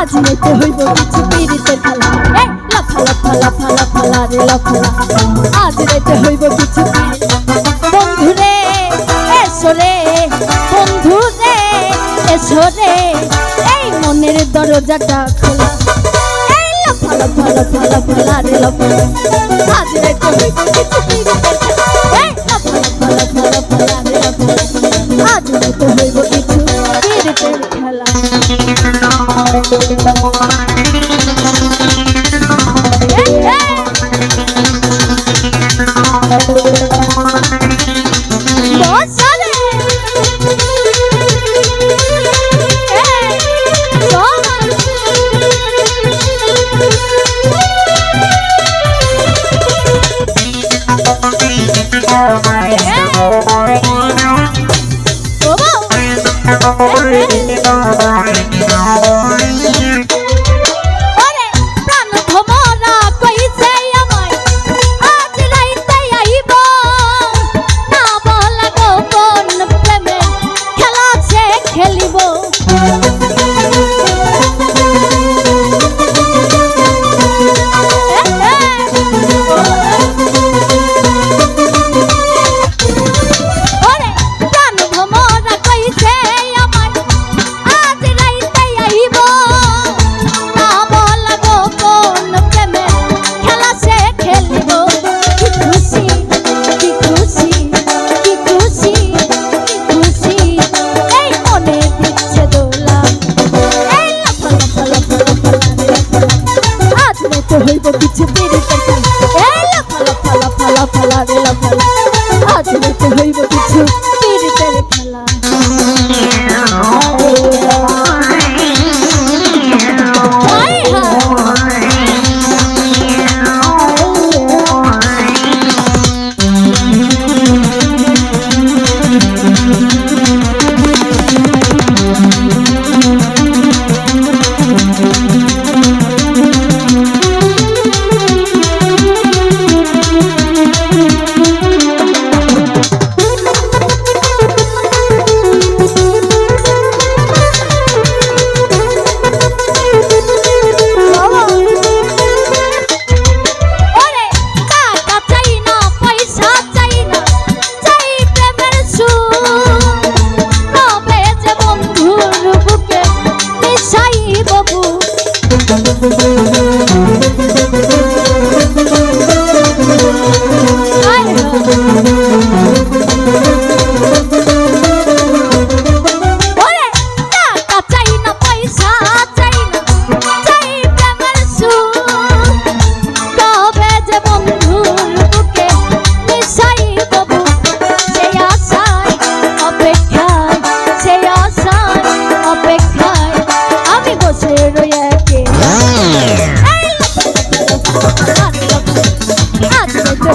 Ajme te hoy bo kichu pirite phala, eh la phala phala phala phala re la phala. ঝরে এই মনের দরজাটা খোলা। এই লফালা ফালা ফালা ফালা রে হাজরে কিছু Bye-bye.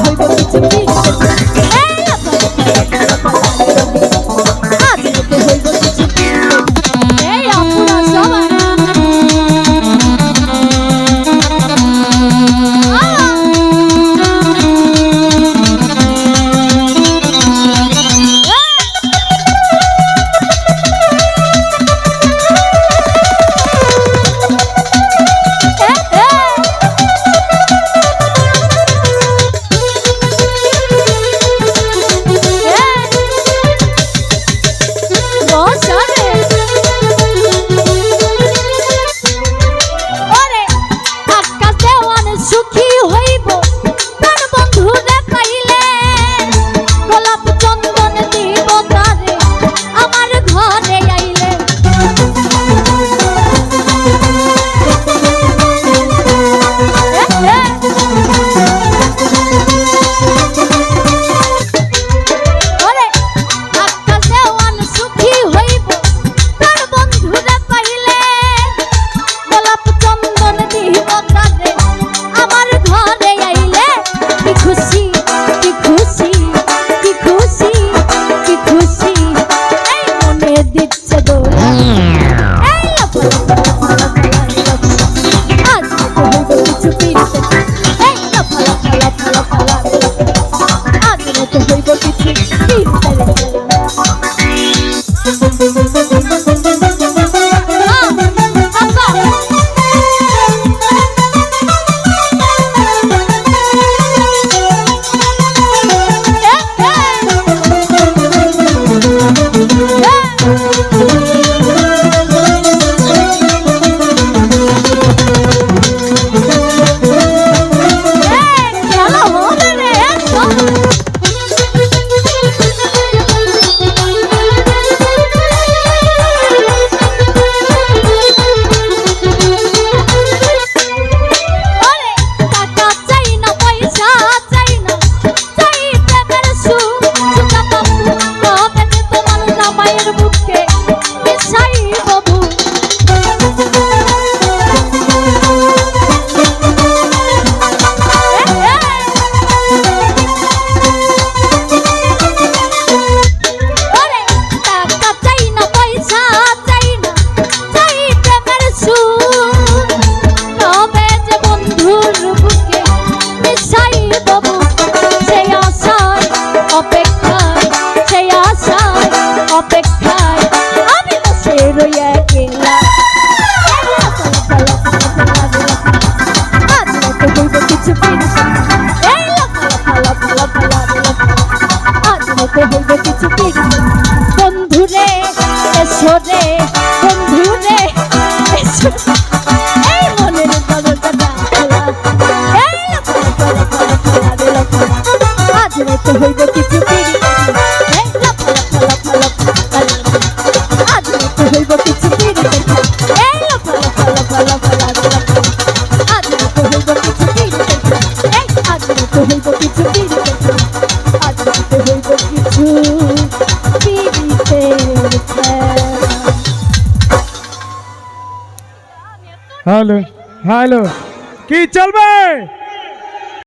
হইব কিছু busqué. লাফালা রে লাফালা আজ রাতে হইবে কিছু পিড়ি বন্ধুরে এসো রে বন্ধুরে এসো এই মনের দরজাটা খোলা এই লাফালা লাফালা লাফালা রে লাফালা আজ রাতে হইবে কিছু পিড়ি এই লাফালা লাফালা লাফালা আজ রাতে হইব কিছু পিড়ি এই লাফালা রে লাফালা আজ রাতে হইব কিছু পিড়ি এই আজ রাতে হইব কিছু পিড়ি হ্যালো হ্যালো কি চলবে